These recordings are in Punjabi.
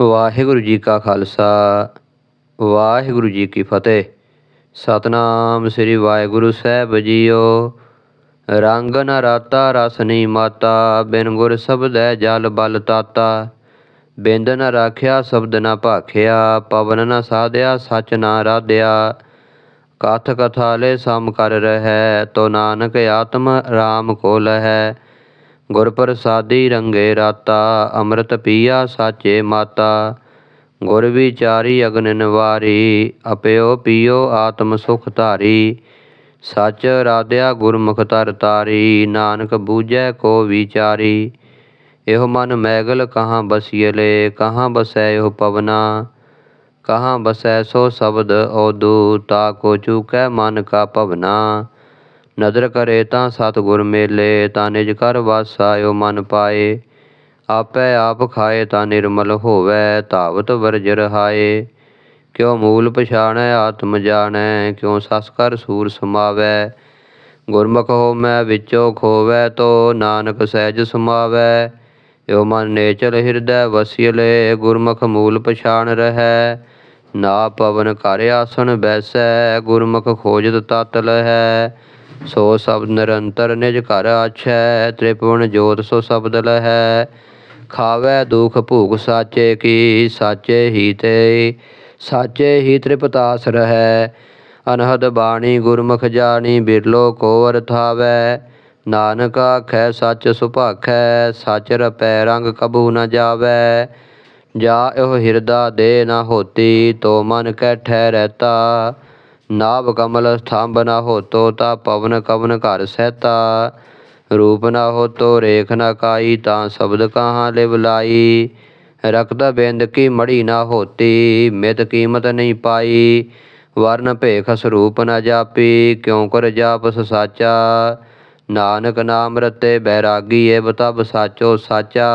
ਵਾਹਿਗੁਰੂ ਜੀ ਕਾ ਖਾਲਸਾ, ਵਾਹਿਗੁਰੂ ਜੀ ਕੀ ਫਤਿਹ। ਸਤਨਾਮ ਸ੍ਰੀ ਵਾਹਿਗੁਰੂ ਸਾਹਿਬ ਜੀਓ। ਰੰਗ ਨ ਰਾਤਾ ਰਸ ਨਹੀਂ ਮਾਤਾ, ਬਿਨ ਗੁਰ ਸਬਦੈ ਜਲ ਬਲ ਤਾਤਾ। ਬਿੰਦ ਨ ਰਾਖਿਆ ਸ਼ਬਦ ਨ ਭਾਖਿਆ, ਪਵਨ ਨ ਸਾਧਿਆ ਸਚ ਨ ਰਾਧਿਆ। ਕਥ ਕਥਾਲੇ ਸਮ ਕਰ ਰਹੈ, ਤੋ ਨਾਨਕ ਆਤਮ ਰਾਮ ਕੋਲ ਹੈ। ਗੁਰ ਪ੍ਰਸਾਦੀ ਰੰਗੇ ਰਾਤਾ, ਅੰਮ੍ਰਿਤ ਪੀਆ ਸਾਚੇ ਮਾਤਾ। ਗੁਰ ਵਿਚਾਰੀ ਅਗਨ ਨਿਵਾਰੀ, ਅਪਿਓ ਪੀਓ ਆਤਮ ਸੁਖ ਧਾਰੀ। ਸਚ ਰਾਧਿਆ ਗੁਰਮੁਖ ਤਰ ਤਾਰੀ ਨਾਨਕ ਬੂਝੈ ਕੋ ਵਿਚਾਰੀ। ਇਹੋ ਮਨ ਮੈਗਲ ਕਹਾਂ ਬਸਿਐਲੇ ਕਹਾਂ ਬਸੈ ਇਹੋ ਪਵਨਾ। ਕਹਾਂ ਬਸੈ ਸੋ ਸ਼ਬਦ ਔਦੂ ਤਾ ਕੋ ਚੂਕੈ ਮਨ ਕਾ ਭਵਨਾ। ਨਦਰ ਕਰੇ ਤਾਂ ਸਤਿਗੁਰ ਮੇਲੇ, ਤਾਂ ਨਿਜ ਕਰ ਵਾਸਾਇਓ ਮਨ ਪਾਏ। ਆਪੇ ਆਪ ਖਾਏ ਤਾਂ ਨਿਰਮਲ ਹੋਵੈ, ਧਾਵਤ ਵਰਜ ਰਹਾਏ। ਕਿਉ ਮੂਲ ਪਛਾਣੈ, ਆਤਮ ਜਾਣੈ, ਕਿਉ ਸਸ ਕਰ ਸੂਰ ਸਮਾਵੈ। ਗੁਰਮੁਖ ਹੋ ਮੈਂ ਵਿੱਚੋ ਖੋਵੈ, ਤੋ ਨਾਨਕ ਸਹਿਜ ਸਮਾਵੈ। ਓ ਮਨ ਨੇਚਲ ਹਿਰਦੈ ਵਸਿਲੇ, ਗੁਰਮੁਖ ਮੂਲ ਪਛਾਣ ਰਹੈ। ਨਾ ਪਵਨ ਘਰ ਆਸਣ ਬੈਸੈ, ਗੁਰਮੁਖ ਖੋਜਤ ਤਤ ਲਹੈ। ਸੋ ਸ਼ਬਦ ਨਿਰੰਤਰ ਨਿਜ ਘਰ ਆਛੈ, ਤ੍ਰਿਪੁਣ ਜੋਤ ਸੋ ਸ਼ਬਦ ਲਹੈ ਖਾਵੈ ਦੁਖ ਭੂਖ ਸਾਚੇ ਕੀ, ਸਾਚੇ ਹੀ ਤੇ, ਸਾਚੇ ਹੀ ਤ੍ਰਿਪਤਾਸ ਰਹੈ। ਅਨਹਦ ਬਾਣੀ ਗੁਰਮੁਖ ਜਾਣੀ, ਬਿਰਲੋ ਕੋ ਅਰਥਾਵੈ ਨਾਨਕ ਆਖੈ, ਸੱਚ ਸੁਭਾਖੈ, ਸੱਚ ਰਪੈ ਰੰਗ ਕਬੂ ਨ ਜਾਵੈ। ਜਾ ਇਹ ਹਿਰਦਾ ਦੇ ਨ ਹੋਤੀ, ਤੋ ਮਨ ਕੈ ਠਹਿਰੈਤਾ ਨਾਭ ਕਮਲ ਸਥੰਭ ਨ ਹੋਤੋ ਤਾ ਪਵਨ ਕਵਨ ਘਰ ਸਹਿਤਾ। ਰੂਪ ਨਾ ਹੋਤੋ ਰੇਖ ਨਾ ਕਾਈ, ਤਾਂ ਸ਼ਬਦ ਕਹਾਂ ਲਿਵ ਲਾਈ। ਰਕਤ ਬਿੰਦ ਕੀ ਮੜੀ ਨਾ ਹੋਤੀ, ਮਿਤ ਕੀਮਤ ਨਹੀਂ ਪਾਈ। ਵਰਨ ਭੇਖ ਸਰੂਪ ਨਾ ਜਾਪੀ, ਕਿਉ ਕਰ ਜਾਪਸ ਸਾਚਾ। ਨਾਨਕ ਨਾਮ ਰਤੇ ਬੈਰਾਗੀ ਏ ਬਤਬ ਸਾਚੋ ਸਾਚਾ।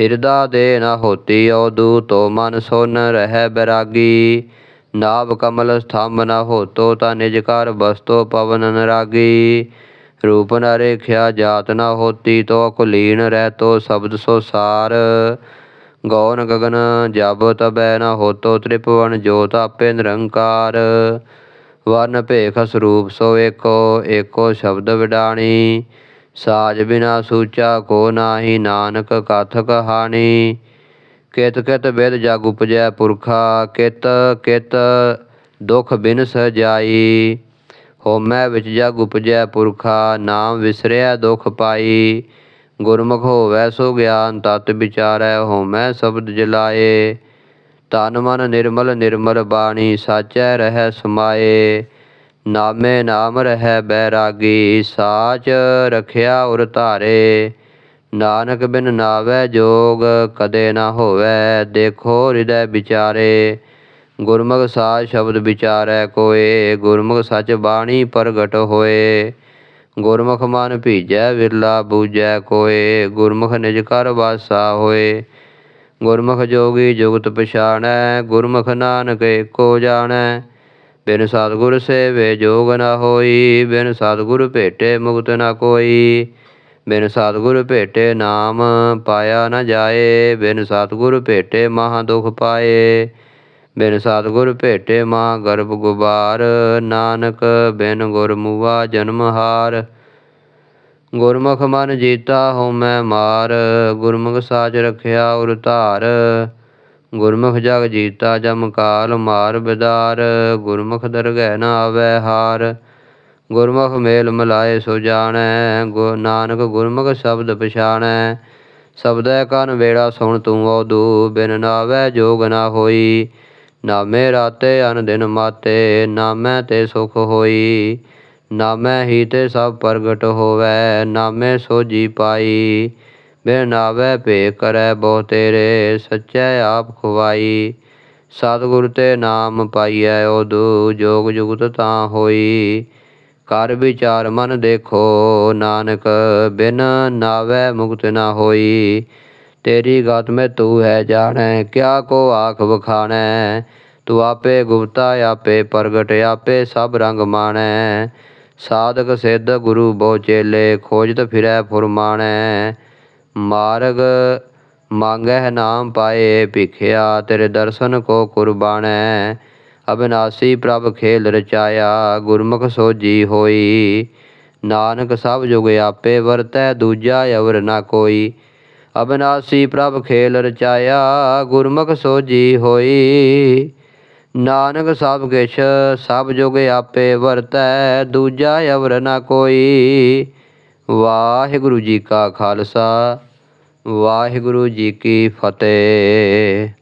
ਹਿਰਦਾ ਦੇ ਨਾ ਹੋਤੀ ਔਦੂ ਤੋ ਮਨ ਸੁਨ, ਰਹਿ ਬੈਰਾਗੀ। ਨਾਭ ਕਮਲ ਸਥੰਭ ਨ ਹੋਤੋ ਤਾ ਨਿਜ ਕਰ ਬਸਤੋ ਪਵਨ ਨਰਾਗੀ ਰੂਪ ਨ ਰੇਖਿਆ ਜਾਤ ਨ ਹੋਤੀ ਤੋ ਅਕੁਲੀਨ ਰਹਿਤੋ ਸ਼ਬਦ ਸੋ ਸਾਰ। ਗੌਨ ਗਗਨ ਜਬ ਤਬੈ ਨ ਹੋਤੋ ਤ੍ਰਿਪਵਨ ਜੋਤ ਆਪੇ ਨਿਰੰਕਾਰ। ਵਰਨ ਭੇਖ ਸਰੂਪ ਸੋ ਏਕੋ ਏਕੋ ਸ਼ਬਦ ਵਿਡਾਣੀ। ਸਾਜ ਬਿਨਾ ਸੂਚਾ ਕੋ ਨਾਹੀ ਨਾਨਕ ਕਥ ਕਹਾਣੀ ਕਿਤ ਕਿਤ ਬਿਦ ਜਗ ਉਪਜੈ ਪੁਰਖਾ, ਕਿਤ ਕਿਤ ਦੁਖ ਬਿਨ ਜਾਈ ਹੋਮੈ ਵਿੱਚ ਜਗ ਉਪਜੈ ਪੁਰਖਾ, ਨਾਮ ਵਿਸਰਿਆ ਦੁਖ ਪਾਈ। ਗੁਰਮੁਖ ਹੋਵੈ ਸੋ ਗਿਆਨ, ਤਤ ਵਿਚਾਰੈ ਹੋਮੈ ਸ਼ਬਦ ਜਲਾਏ। ਤਨ ਮਨ ਨਿਰਮਲ ਨਿਰਮਲ ਬਾਣੀ, ਸਾਚੈ ਰਹਿ ਸਮਾਏ। ਨਾਮੇ ਨਾਮ ਰਹਿ ਬੈਰਾਗੀ, ਸਾਚ ਰਖਿਆ ਉਰ ਧਾਰੇ। ਨਾਨਕ ਬਿਨ ਨਾਵੈ ਜੋਗ, ਕਦੇ ਨਾ ਹੋਵੈ ਦੇਖੋ ਹਿਰਦੈ ਵਿਚਾਰੇ। ਗੁਰਮੁਖ ਸਾਚ ਸ਼ਬਦ ਵਿਚਾਰੈ ਕੋਏ, ਗੁਰਮੁਖ ਸਚ ਬਾਣੀ ਪ੍ਰਗਟ ਹੋਏ। ਗੁਰਮੁਖ ਮਨ ਭੀਜੈ, ਵਿਰਲਾ ਬੂਝੈ ਕੋਏ, ਗੁਰਮੁਖ ਨਿਜ ਕਰ ਵਾਸਾ ਹੋਏ। ਗੁਰਮੁਖ ਜੋਗੀ ਜੁਗਤ ਪਛਾਣੈ, ਗੁਰਮੁਖ ਨਾਨਕ ਏਕੋ ਜਾਣੈ। ਬਿਨ ਸਤਿਗੁਰ ਸੇਵੇ ਜੋਗ ਨਾ ਹੋਈ, ਬਿਨ ਸਤਿਗੁਰ ਭੇਟੇ ਮੁਕਤ ਨਾ ਕੋਈ। ਬਿਨ ਸਤਿਗੁਰ ਭੇਟੇ ਨਾਮ ਪਾਇਆ ਨਾ ਜਾਏ, ਬਿਨ ਸਤਿਗੁਰ ਭੇਟੇ ਮਹਾ ਦੁਖ ਪਾਏ। ਬਿਨ ਸਤਿਗੁਰ ਭੇਟੇ ਮਾ ਗਰਭ ਗੁਬਾਰ, ਨਾਨਕ ਬਿਨ ਗੁਰ ਮੂਆ ਜਨਮ ਹਾਰ। ਗੁਰਮੁਖ ਮਨ ਜੀਤਾ ਹਉਮੈ ਮਾਰ, ਗੁਰਮੁਖ ਸਾਚ ਰਖਿਆ ਉਰ ਧਾਰ। ਗੁਰਮੁਖ ਜਗ ਜੀਤਾ ਜਮ ਕਾਲ ਮਾਰ ਬਿਦਾਰ, ਗੁਰਮੁਖ ਦਰਗਹਿ ਨ ਆਵੈ ਹਾਰ। ਗੁਰਮੁਖ ਮੇਲ ਮਿਲਾਏ ਸੋ ਜਾਣੈ, ਗੁ ਨਾਨਕ ਗੁਰਮੁਖ ਸ਼ਬਦ ਪਛਾਣੈ। ਸ਼ਬਦੈ ਕਨ ਵੇੜਾ, ਸੁਣ ਤੂੰ ਔਦੂ ਬਿਨ ਨਾਵੈ ਜੋਗ ਨਾ ਹੋਈ। ਨਾਮੇ ਰਾਤੇ, ਅਨ ਦਿਨ ਮਾਤੇ, ਨਾਮੈ ਤੇ ਸੁਖ ਹੋਈ। ਨਾਮੈ ਹੀ ਤੇ ਸਭ ਪ੍ਰਗਟ ਹੋਵੈ, ਨਾਮੇ ਸੋਜੀ ਪਾਈ। ਬਿਨ ਨਾਵੈ ਭੇ ਕਰੈ ਬਹੁ ਤੇਰੇ, ਸੱਚੈ ਆਪ ਖਵਾਈ। ਸਤਿਗੁਰ ਤੇ ਨਾਮ ਪਾਈਐ ਔਦੂ ਜੋਗ ਜੁਗਤ ਤਾਂ ਹੋਈ। ਕਰ ਵਿਚਾਰ ਮਨ ਦੇਖੋ, ਨਾਨਕ, ਬਿਨ ਨਾਵੈ ਮੁਕਤ ਨਾ ਹੋਈ। ਤੇਰੀ ਗਤ ਮੈਂ ਤੂੰ ਹੈ ਜਾਣੈ, ਕਿਆ ਕੋ ਆਖ ਵਖਾਣੈ। ਤੂੰ ਆਪੇ ਗੁਪਤਾ, ਆਪੇ ਪ੍ਰਗਟ, ਆਪੇ ਸਭ ਰੰਗ ਮਾਣੈ। ਸਾਧਕ ਸਿੱਧ ਗੁਰੂ ਬਹੁ ਚੇਲੇ, ਖੋਜਤ ਫਿਰੈ ਫੁਰਮਾਣੈ। ਮਾਰਗ ਮੰਗਹਿ ਨਾਮ ਪਾਏ, ਭਿਖਿਆ ਤੇਰੇ ਦਰਸ਼ਨ ਕੋ ਕੁਰਬਾਨੈ ਅਬਿਨਾਸੀ ਪ੍ਰਭ ਖੇਲ ਰਚਾਇਆ, ਗੁਰਮੁਖ ਸੋਜੀ ਹੋਈ। ਨਾਨਕ ਸਭ ਜੁਗ ਆਪੇ ਵਰਤੈ, ਦੂਜਾ ਅਵਰ ਨਾ ਕੋਈ। ਅਬਿਨਾਸੀ ਪ੍ਰਭ ਖੇਲ ਰਚਾਇਆ, ਗੁਰਮੁਖ ਸੋਜੀ ਹੋਈ। ਨਾਨਕ ਸਭ ਕਿਛ, ਸਭ ਜੁਗ ਆਪੇ ਵਰਤੈ, ਦੂਜਾ ਅਵਰ ਨਾ ਕੋਈ। ਵਾਹਿਗੁਰੂ ਜੀ ਕਾ ਖਾਲਸਾ, ਵਾਹਿਗੁਰੂ ਜੀ ਕੀ ਫਤਿਹ।